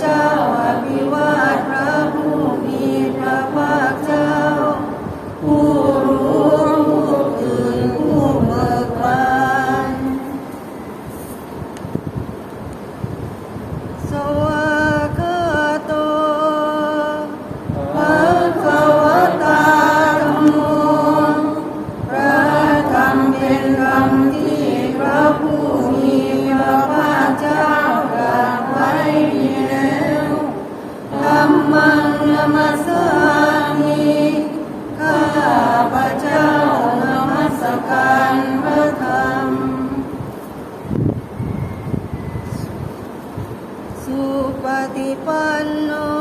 เจ้าอภิวาทพระผู้มีพระภาคเจ้า ผู้รู้อื่นผู้เบิกบาน প্রতিপন্ন।